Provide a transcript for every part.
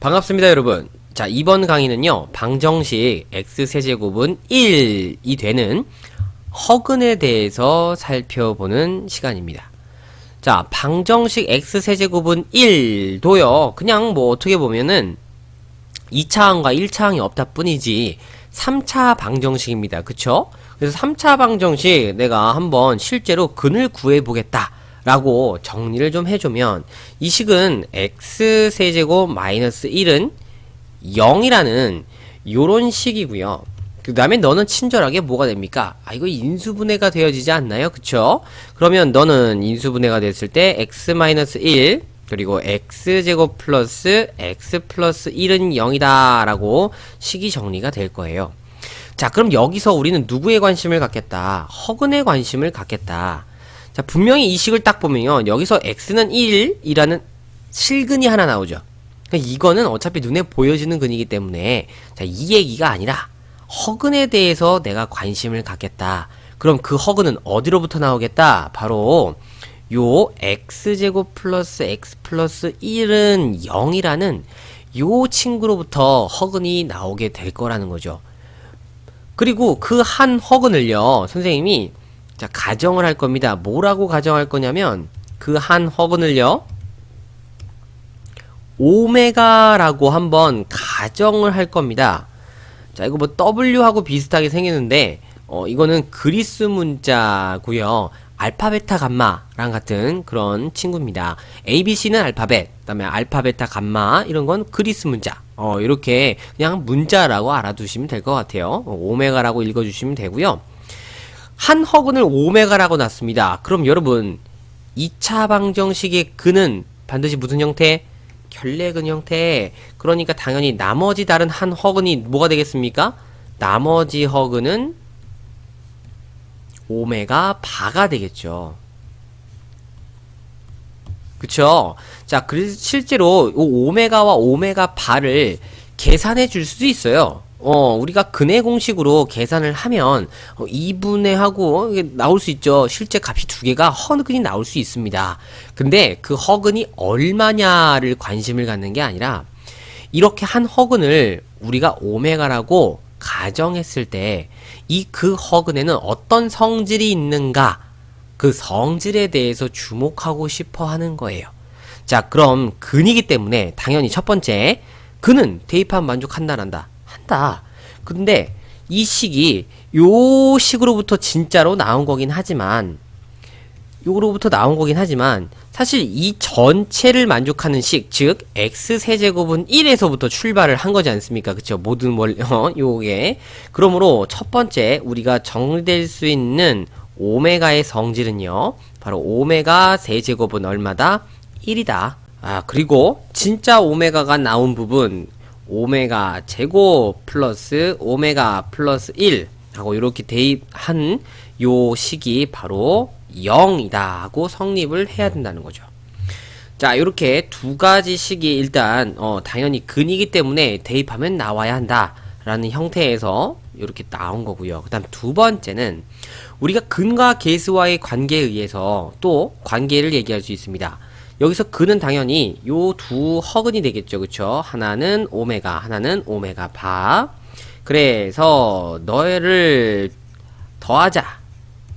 반갑습니다, 여러분. 자, 이번 강의는요, 방정식 x세제곱은 1이 되는 허근에 대해서 살펴보는 시간입니다. 자, 방정식 x세제곱은 1도요, 그냥 뭐 어떻게 보면은 2차항과 1차항이 없다 뿐이지 3차 방정식입니다. 그쵸? 그래서 3차 방정식 내가 한번 실제로 근을 구해 보겠다. 라고 정리를 좀 해주면 이 식은 x세제곱 마이너스 1은 0이라는 요런 식이고요. 그 다음에 너는 친절하게 뭐가 됩니까? 아, 이거 인수분해가 되어지지 않나요? 그쵸? 그러면 너는 인수분해가 됐을 때 x-1 그리고 x제곱 플러스 x 플러스 1은 0이다 라고 식이 정리가 될 거예요. 자, 그럼 여기서 우리는 누구에 관심을 갖겠다? 허근에 관심을 갖겠다. 자, 분명히 이 식을 딱 보면요. 여기서 x는 1이라는 실근이 하나 나오죠. 그러니까 이거는 어차피 눈에 보여지는 근이기 때문에 자, 이 얘기가 아니라 허근에 대해서 내가 관심을 갖겠다. 그럼 그 허근은 어디로부터 나오겠다? 바로 요 x제곱 플러스 x 플러스 1은 0이라는 요 친구로부터 허근이 나오게 될 거라는 거죠. 그리고 그 한 허근을요, 선생님이 자, 가정을 할 겁니다. 뭐라고 가정할 거냐면 그 한 허근을요. 오메가라고 한번 가정을 할 겁니다. 자, 이거 뭐 W하고 비슷하게 생겼는데 어, 이거는 그리스 문자고요. 알파 베타 감마랑 같은 그런 친구입니다. ABC는 알파벳, 그다음에 알파 베타 감마 이런 건 그리스 문자. 어, 이렇게 그냥 문자라고 알아두시면 될 것 같아요. 어, 오메가라고 읽어주시면 되고요. 한 허근을 오메가라고 놨습니다. 그럼 여러분 2차 방정식의 근은 반드시 무슨 형태? 결례근 형태. 그러니까 당연히 나머지 다른 한 허근이 뭐가 되겠습니까? 나머지 허근은 오메가 바가 되겠죠. 그쵸? 자, 그래서 실제로 오메가와 오메가 바를 계산해 줄 수도 있어요. 어, 우리가 근해 공식으로 계산을 하면 어, 2분의 하고 이게 나올 수 있죠. 실제 값이 두 개가 허근이 나올 수 있습니다. 근데 그 허근이 얼마냐를 관심을 갖는 게 아니라 이렇게 한 허근을 우리가 오메가라고 가정했을 때 이 그 허근에는 어떤 성질이 있는가 그 성질에 대해서 주목하고 싶어 하는 거예요. 자, 그럼 근이기 때문에 당연히 첫 번째 근은 대입하면 만족한다란다. 한다. 근데 이 식이 요 식으로부터 진짜로 나온 거긴 하지만 요로부터 나온 거긴 하지만 사실 이 전체를 만족하는 식, 즉 x 세제곱은 1에서부터 출발을 한 거지 않습니까? 그쵸? 모든 월, 어, 요게. 그러므로 첫 번째 우리가 정리될 수 있는 오메가의 성질은요. 바로 오메가 세제곱은 얼마다? 1이다. 아, 그리고 진짜 오메가가 나온 부분 오메가 제곱 플러스 오메가 플러스 1 하고 이렇게 대입한 요 식이 바로 0이다 하고 성립을 해야 된다는 거죠. 자, 이렇게 두 가지 식이 일단 어, 당연히 근이기 때문에 대입하면 나와야 한다 라는 형태에서 이렇게 나온 거고요. 그 다음 두 번째는 우리가 근과 계수와의 관계에 의해서 또 관계를 얘기할 수 있습니다. 여기서 근은 당연히 요 두 허근이 되겠죠. 그쵸? 하나는 오메가, 하나는 오메가 바. 그래서 너를 더하자.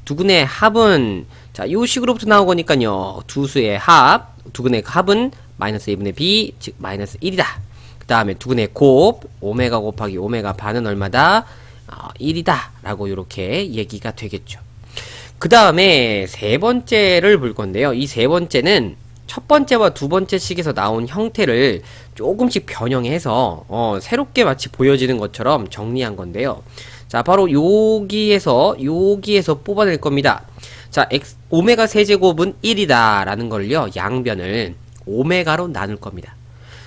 두 근의 합은 자, 요 식으로부터 나온 거니까요. 두 수의 합, 두 근의 합은 마이너스 1분의 b, 즉 마이너스 1이다. 그 다음에 두 근의 곱, 오메가 곱하기 오메가 반은 얼마다? 어, 1이다. 라고 이렇게 얘기가 되겠죠. 그 다음에 세 번째를 볼 건데요. 이 세 번째는 첫 번째와 두 번째 식에서 나온 형태를 조금씩 변형해서 어, 새롭게 마치 보여지는 것처럼 정리한 건데요. 자, 바로 여기에서 여기에서 뽑아낼 겁니다. 자, x 오메가 세제곱은 1이다라는 걸요. 양변을 오메가로 나눌 겁니다.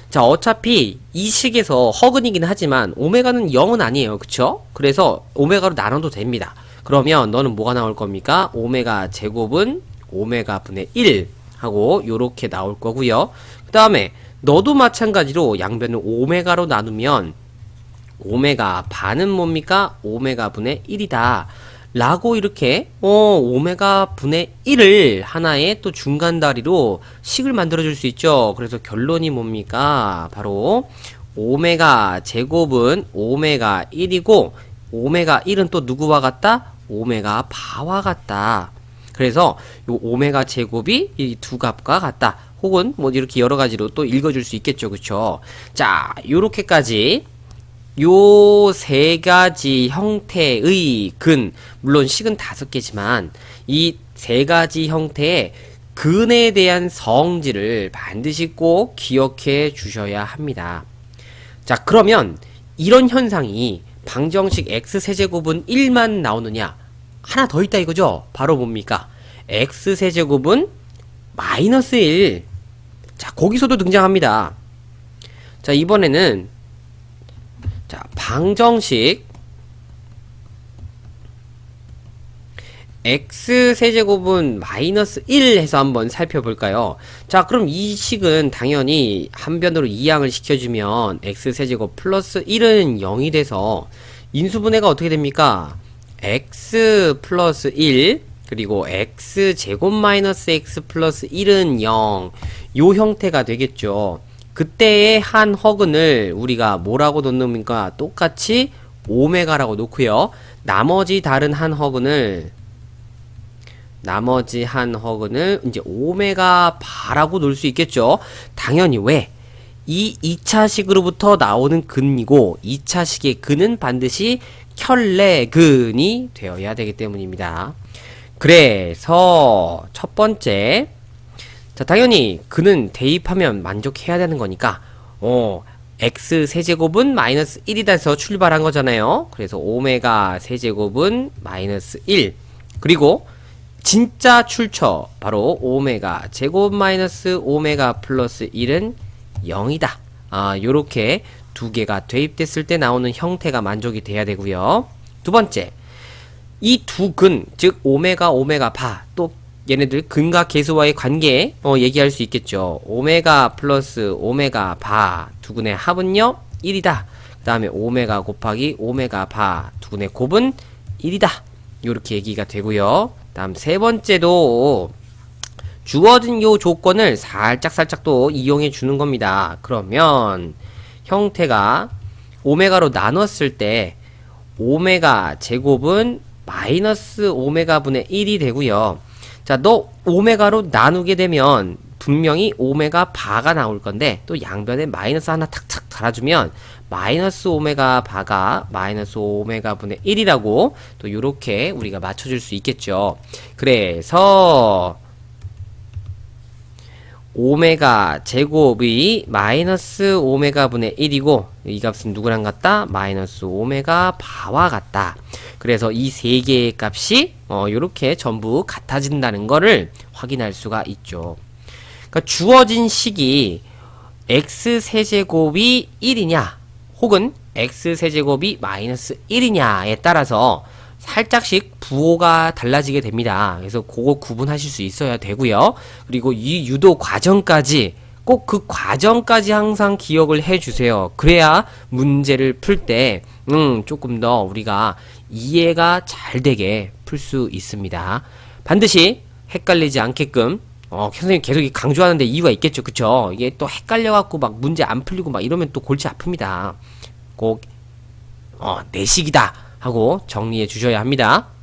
자, 어차피 이 식에서 허근이긴 하지만 오메가는 0은 아니에요. 그쵸? 그래서 오메가로 나눠도 됩니다. 그러면 너는 뭐가 나올 겁니까? 오메가 제곱은 오메가 분의 1 하고 요렇게 나올 거고요. 그 다음에 너도 마찬가지로 양변을 오메가로 나누면 오메가 반은 뭡니까? 오메가 분의 1이다. 라고 이렇게 어 오메가 분의 1을 하나의 또 중간 다리로 식을 만들어 줄 수 있죠. 그래서 결론이 뭡니까? 바로 오메가 제곱은 오메가 1이고 오메가 1은 또 누구와 같다? 오메가 바와 같다. 그래서 요 오메가 제곱이 이 두 값과 같다. 혹은 뭐 이렇게 여러 가지로 또 읽어줄 수 있겠죠, 그쵸? 자, 요렇게까지 요 세 가지 형태의 근, 물론 식은 다섯 개지만 이 세 가지 형태의 근에 대한 성질을 반드시 꼭 기억해 주셔야 합니다. 자, 그러면 이런 현상이 방정식 x세제곱은 1만 나오느냐? 하나 더 있다 이거죠? 바로 뭡니까? x세제곱은 마이너스 1. 자, 거기서도 등장합니다. 자, 이번에는 자, 방정식 x세제곱은 마이너스 1 해서 한번 살펴볼까요? 자, 그럼 이 식은 당연히 한 변으로 이항을 시켜주면 x세제곱 플러스 1은 0이 돼서 인수분해가 어떻게 됩니까? X 플러스 1 그리고 x제곱 마이너스 x 플러스 1은 0. 요 형태가 되겠죠. 그때의 한 허근을 우리가 뭐라고 놓습니까? 똑같이 오메가라고 놓고요. 나머지 다른 한 허근을 나머지 한 허근을 이제 오메가 바라고 놓을 수 있겠죠. 당연히 왜? 이 2차식으로부터 나오는 근이고 2차식의 근은 반드시 켤레근이 되어야 되기 때문입니다. 그래서 첫 번째 자 당연히 근은 대입하면 만족해야 되는 거니까 어 x 세제곱은 마이너스 1이다 해서 출발한 거잖아요. 그래서 오메가 세제곱은 마이너스 1 그리고 진짜 출처 바로 오메가 제곱 마이너스 오메가 플러스 1은 0이다. 아 요렇게 두 개가 대입됐을 때 나오는 형태가 만족이 돼야 되고요. 두 번째 이 두 근, 즉 오메가 오메가 바, 또 얘네들 근과 계수와의 관계 어, 얘기할 수 있겠죠. 오메가 플러스 오메가 바 두 근의 합은요 1이다. 그 다음에 오메가 곱하기 오메가 바 두 근의 곱은 1이다. 이렇게 얘기가 되고요. 다음 세 번째도 주어진 요 조건을 살짝 살짝 또 이용해 주는 겁니다. 그러면 형태가 오메가로 나눴을 때 오메가 제곱은 마이너스 오메가 분의 1이 되고요. 자, 너 오메가로 나누게 되면 분명히 오메가 바가 나올 건데 또 양변에 마이너스 하나 탁탁 달아주면 마이너스 오메가 바가 마이너스 오메가 분의 1이라고 또 이렇게 우리가 맞춰줄 수 있겠죠. 그래서 오메가 제곱이 마이너스 오메가 분의 1이고 이 값은 누구랑 같다? 마이너스 오메가 바와 같다. 그래서 이 세 개의 값이 어 요렇게 전부 같아진다는 거를 확인할 수가 있죠. 그러니까 주어진 식이 x 세제곱이 1이냐 혹은 x 세제곱이 마이너스 1이냐에 따라서 살짝씩 부호가 달라지게 됩니다. 그래서 그거 구분하실 수 있어야 되고요. 그리고 이 유도 과정까지 꼭 그 과정까지 항상 기억을 해 주세요. 그래야 문제를 풀 때, 음, 조금 더 우리가 이해가 잘 되게 풀 수 있습니다. 반드시 헷갈리지 않게끔, 어, 선생님 계속 강조하는데 이유가 있겠죠. 그쵸? 이게 또 헷갈려갖고 막 문제 안 풀리고 막 이러면 또 골치 아픕니다. 꼭, 어, 내식이다. 하고 정리해 주셔야 합니다.